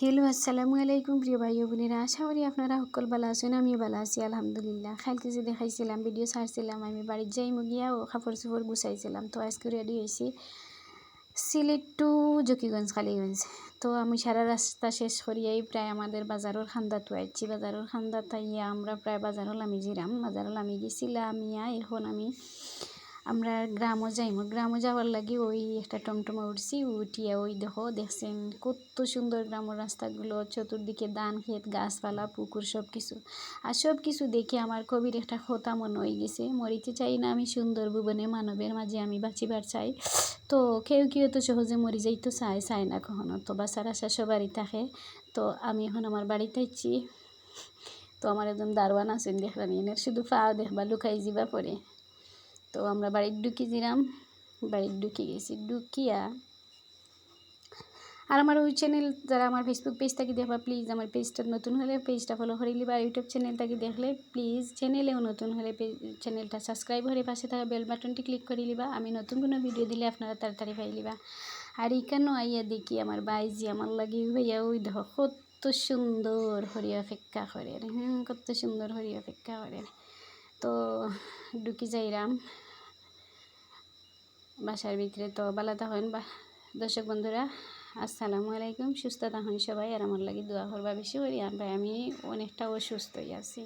Hello, আসসালামু আলাইকুম প্রিয় ভাই বোনেরা। আশা করি আপনারা সকল ভালো আছেন, আমিও ভালো আছি, আলহামদুলিল্লাহ। খাইতে যে দেখাইছিলাম, ভিডিও ছাড়ছিলাম, আমি বাড়ির যাই মুগিয়া ও কাপড় চোপড় গুছাইছিলাম। তো আজকে রেডি হয়েছি সিলেট টু জকিগঞ্জ, কালীগঞ্জ। তো আমি সারা রাস্তা শেষ করিয়াই প্রায় আমাদের বাজারের খান্দা তুয়াইছি বাজারের খান্দা তাইয়া আমরা প্রায় বাজারল আমি জিরাম বাজারল আমি গেছিলাম ইয়া এখন আমি আমরা গ্রামও যাইমু। গ্রামও যাওয়ার লাগি ওই একটা টমটমে উঠছি, উঠিয়া ওই দেখো দেখছেন কত সুন্দর গ্রামের রাস্তাগুলো, চতুর্দিকে ধান ক্ষেত, গাছপালা, পুকুর সব কিছু আর সব কিছু দেখে আমার কবির একটা খোতা মনে হয়ে গেছে, মরিতে চাই না আমি সুন্দর ভুবনে মানবের মাঝে আমি বাঁচিবার চাই। তো কেউ কেউ তো সহজে মরি যাইতো চায় চায় না কখনো। তো বাসার আশা সবারই থাকে। তো আমি এখন আমার বাড়িতে আছি তো আমার একদম দারোয়ান আছেন দেখলাম এনে শুধু পা দেখবা লুকাই যাবা পরে। তো আমরা বাড়ির ঢুকি দিলাম বাড়ির ঢুকে গেছি, ঢুকিয়া আর আমার ওই চ্যানেল যারা আমার ফেসবুক পেজ থাকি দেখবা প্লিজ আমার পেজটা নতুন হলে পেজটা ফলো করে লিবা ইউটিউব চ্যানেল থাকি দেখলে প্লিজ চ্যানেলেও নতুন হলে চ্যানেলটা সাবস্ক্রাইব করে পাশে থাকা বেল বাটনটি ক্লিক করে লিবা আমি নতুন কোনো ভিডিও দিলে আপনারা তাড়াতাড়ি পাই লিবা আর এখানেও আইয়া দেখি আমার বাইজি আমার লাগি ভাইয়া ওই দেখো কত সুন্দর হরি অপেক্ষা করে হ্যাঁ কত সুন্দর হরি অপেক্ষা করে। তো ঢুকি যাইরাম। বাসার ভিতরে তো বালা তখন বা, দর্শক বন্ধুরা, আসসালামু আলাইকুম, সুস্থ তখন সবাই, আর আমার লাগে দোয়া করবা বেশি করি আমরা আমি অনেকটা অসুস্থই আছি।